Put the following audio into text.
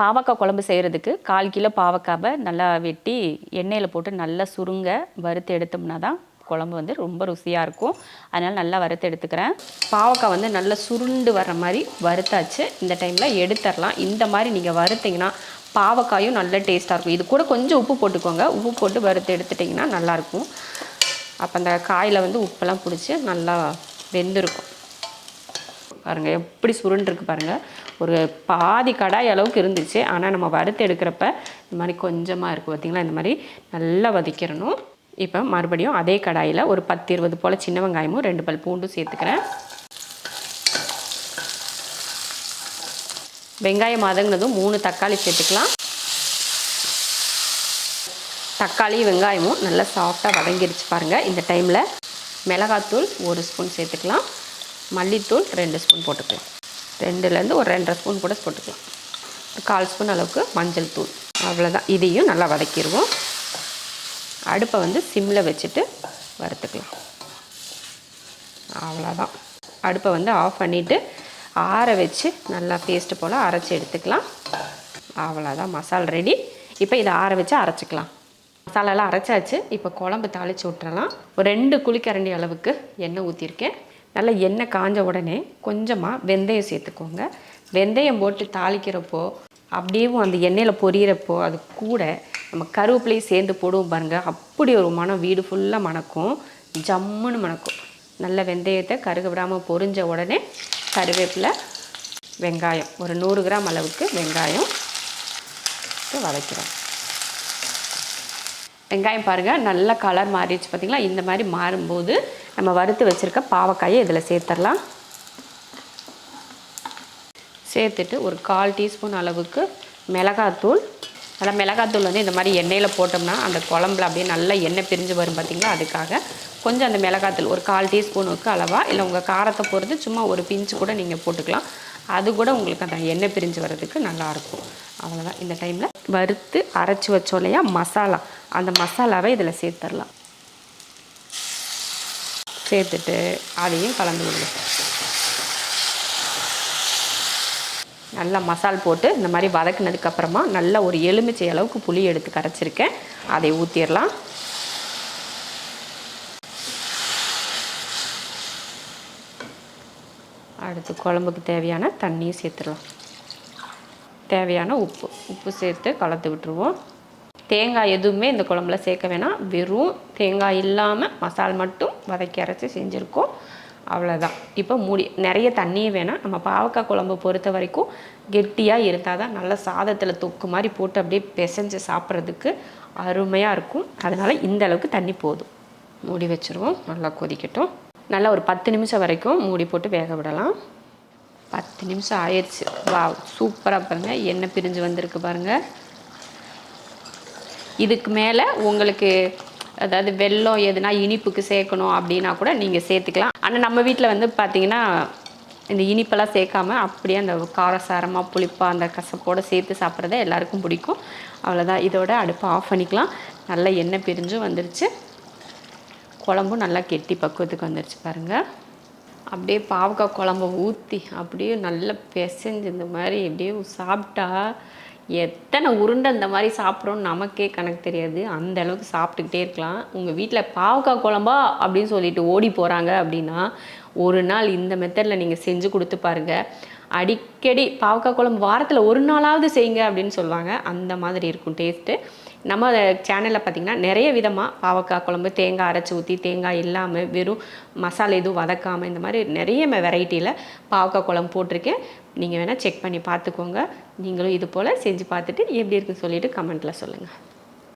பாவக்காய் குழம்பு செய்கிறதுக்கு கால் கிலோ பாவக்காவை நல்லா வெட்டி எண்ணெயில் போட்டு நல்லா சுருங்க வறுத்து எடுத்தோம்னா தான் குழம்பு வந்து ரொம்ப ருசியாக இருக்கும். அதனால் நல்லா வறுத்து எடுத்துக்கிறேன். பாவக்காய் வந்து நல்லா சுருண்டு வர்ற மாதிரி வறுத்தாச்சு. இந்த டைமில் எடுத்துடலாம். இந்த மாதிரி நீங்கள் வறுத்தீங்கன்னா பாவக்காயும் நல்ல டேஸ்ட்டாக இருக்கும். இது கூட கொஞ்சம் உப்பு போட்டுக்கோங்க. உப்பு போட்டு வறுத்து எடுத்துட்டிங்கன்னா நல்லாயிருக்கும் அப்போ அந்த காயில் வந்து உப்பெல்லாம் பிடிச்சி நல்லா வெந்திருக்கும். பாருங்கள் எப்படி சுருண்டுருக்கு பாருங்கள் ஒரு பாதி கடாய் அளவுக்கு இருந்துச்சு. ஆனால் நம்ம வறுத்து எடுக்கிறப்ப இந்த மாதிரி கொஞ்சமாக இருக்குது பார்த்திங்களா இந்த மாதிரி நல்லா வதக்கிடணும். இப்போ மறுபடியும் அதே கடாயில் ஒரு பத்து இருபது போல் சின்ன வெங்காயமும் ரெண்டு பல் பூண்டும் சேர்த்துக்கிறேன். வெங்காயம் மதங்கினதும் மூணு தக்காளி சேர்த்துக்கலாம். தக்காளி வெங்காயமும் நல்லா சாஃப்டாக வதங்கிருச்சு பாருங்கள் இந்த டைமில் மிளகாத்தூள் ஒரு ஸ்பூன் சேர்த்துக்கலாம். மல்லித்தூள் ரெண்டு ஸ்பூன் போட்டுக்கலாம். ரெண்டுலேருந்து ஒரு ரெண்டரை ஸ்பூன் கூட போட்டுக்கலாம். ஒரு கால் ஸ்பூன் அளவுக்கு மஞ்சள் தூள். அவ்வளோதான் இதையும் நல்லா வதக்கிடுவோம். அடுப்பை வந்து சிம்மில் வச்சுட்டு வறுத்துக்கலாம். அவ்வளோதான் அடுப்பை வந்து ஆஃப் பண்ணிவிட்டு ஆற வச்சு நல்லா பேஸ்ட்டு போல் அரைச்சி எடுத்துக்கலாம். அவ்வளோதான் மசால் ரெடி இப்போ இதை ஆற வச்சு அரைச்சிக்கலாம். மசாலாலாம் அரைச்சாச்சு. இப்போ குழம்பு தாளித்து விட்டுறலாம் ஒரு ரெண்டு குழிக்கரண்டி அளவுக்கு எண்ணெய் ஊற்றிருக்கேன் நல்லா எண்ணெய் காஞ்ச உடனே கொஞ்சமாக வெந்தயம் சேர்த்துக்கோங்க. வெந்தயம் போட்டு தாளிக்கிறப்போ அப்படியும் அந்த எண்ணெயில் பொரியிறப்போ அது கூட நம்ம கருவேப்பிலையும் சேர்ந்து போடுவோம் பாருங்கள் அப்படி ஒரு மனம் வீடு ஃபுல்லாக மணக்கும். ஜம்முன்னு மணக்கும். நல்ல வெந்தயத்தை கருக விடாமல் பொரிஞ்ச உடனே கருவேப்பிலை வெங்காயம். ஒரு நூறு கிராம் அளவுக்கு வெங்காயம் வதக்கிறோம். வெங்காயம் பாருங்கள் நல்லா கலர் மாறிடுச்சு. பார்த்திங்களா இந்த மாதிரி மாறும்போது நம்ம வறுத்து வச்சுருக்க பாவக்காயை இதில் சேர்த்துடலாம் சேர்த்துட்டு ஒரு கால் டீஸ்பூன் அளவுக்கு மிளகாத்தூள். அதில் மிளகாத்தூள் வந்து இந்த மாதிரி எண்ணெயில் போட்டோம்னா அந்த குழம்புல அப்படியே நல்லா எண்ணெய் பிரிஞ்சு வரும் பார்த்திங்களா அதுக்காக கொஞ்சம் அந்த மிளகாத்தூள் ஒரு கால் டீஸ்பூனுக்கு அளவாக இல்லை உங்கள் காரத்தை பொறுத்து சும்மா ஒரு பிஞ்சு கூட நீங்கள் போட்டுக்கலாம். அது கூட உங்களுக்கு அந்த எண்ணெய் பிரிஞ்சு வர்றதுக்கு நல்லாயிருக்கும் அவ்வளோதான் இந்த டைமில் வறுத்து அரைச்சி வச்சோம் இல்லையா? மசாலா. அந்த மசாலாவை இதில் சேர்த்துடலாம் சேர்த்துட்டு அதையும் கலந்து விடுங்க. நல்லா மசால் போட்டு இந்த மாதிரி வதக்குனதுக்கப்புறமா நல்லா ஒரு எலுமிச்சை அளவுக்கு புளி எடுத்து கரைச்சிருக்கேன். அதை ஊற்றிடலாம் அடுத்து குழம்புக்கு தேவையான தண்ணியும் சேர்த்துடலாம். தேவையான உப்பு. உப்பு சேர்த்து கலந்து விட்டுருவோம். தேங்காய் எதுவுமே இந்த குழம்புல சேர்க்க வேணாம். வெறும் தேங்காய் இல்லாமல் மசால் மட்டும் வதக்கி அரைச்சி செஞ்சுருக்கோம். அவ்வளோதான் இப்போ மூடி நிறைய தண்ணியே வேணாம். நம்ம பாவக்காய் குழம்பு பொறுத்த வரைக்கும் கெட்டியாக இருந்தால் தான் நல்லா சாதத்தில் தொக்கு மாதிரி போட்டு அப்படியே பிசைஞ்சு சாப்பிட்றதுக்கு அருமையாக இருக்கும். அதனால் இந்த அளவுக்கு தண்ணி போதும். மூடி வச்சுருவோம். நல்லா கொதிக்கட்டும். நல்லா ஒரு பத்து நிமிஷம் வரைக்கும் மூடி போட்டு வேக விடலாம். பத்து நிமிஷம் ஆயிடுச்சு. வா சூப்பராக பாருங்கள் எண்ணெய் பிரிஞ்சு வந்திருக்கு பாருங்கள் இதுக்கு மேலே உங்களுக்கு அதாவது வெல்லம் எதுனா இனிப்புக்கு சேர்க்கணும் அப்படின்னா கூட நீங்கள் சேர்த்துக்கலாம். ஆனால் நம்ம வீட்டில் வந்து பார்த்திங்கன்னா இந்த இனிப்பெல்லாம் சேர்க்காம அப்படியே அந்த காரசாரமாக புளிப்பாக அந்த கசப்போடு சேர்த்து சாப்பிட்றத எல்லாருக்கும் பிடிக்கும். அவ்வளோதான் இதோட அடுப்பை ஆஃப் பண்ணிக்கலாம். நல்லா எண்ணெய் பிரிஞ்சும் வந்துருச்சு. குழம்பும் நல்லா கெட்டி பக்குவத்துக்கு வந்துருச்சு பாருங்கள் அப்படியே பாவக்காய் குழம்ப ஊற்றி அப்படியே நல்லா பிசைஞ்சு இந்த மாதிரி அப்படியே சாப்பிட்டா எத்தனை உருண்டை இந்த மாதிரி சாப்பிட்றோன்னு நமக்கே கணக்கு தெரியாது. அந்த அளவுக்கு சாப்பிட்டுக்கிட்டே இருக்கலாம். உங்கள் வீட்டில் பாவக்காய் குழம்பா அப்படின்னு சொல்லிட்டு ஓடி போகிறாங்க அப்படின்னா ஒரு நாள் இந்த மெத்தடில் நீங்கள் செஞ்சு கொடுத்து பாருங்கள் அடிக்கடி பாவக்காய் குழம்பு வாரத்தில் ஒரு நாளாவது செய்யுங்க அப்படின்னு சொல்லுவாங்க. அந்த மாதிரி இருக்கும் டேஸ்ட்டு நம்ம சேனலில் பார்த்திங்கன்னா நிறைய விதமாக பாவக்காய் குழம்பு தேங்காய் அரைச்சி ஊற்றி தேங்காய் இல்லாமல் வெறும் மசாலா எதுவும் வதக்காமல் இந்த மாதிரி நிறைய வெரைட்டியில் பாவக்காய் குழம்பு போட்டிருக்கேன். நீங்கள் வேணால் செக் பண்ணி பார்த்துக்கோங்க நீங்களும் இது போல் செஞ்சு பார்த்துட்டு எப்படி இருக்குன்னு சொல்லிவிட்டு கமெண்ட்டில் சொல்லுங்கள்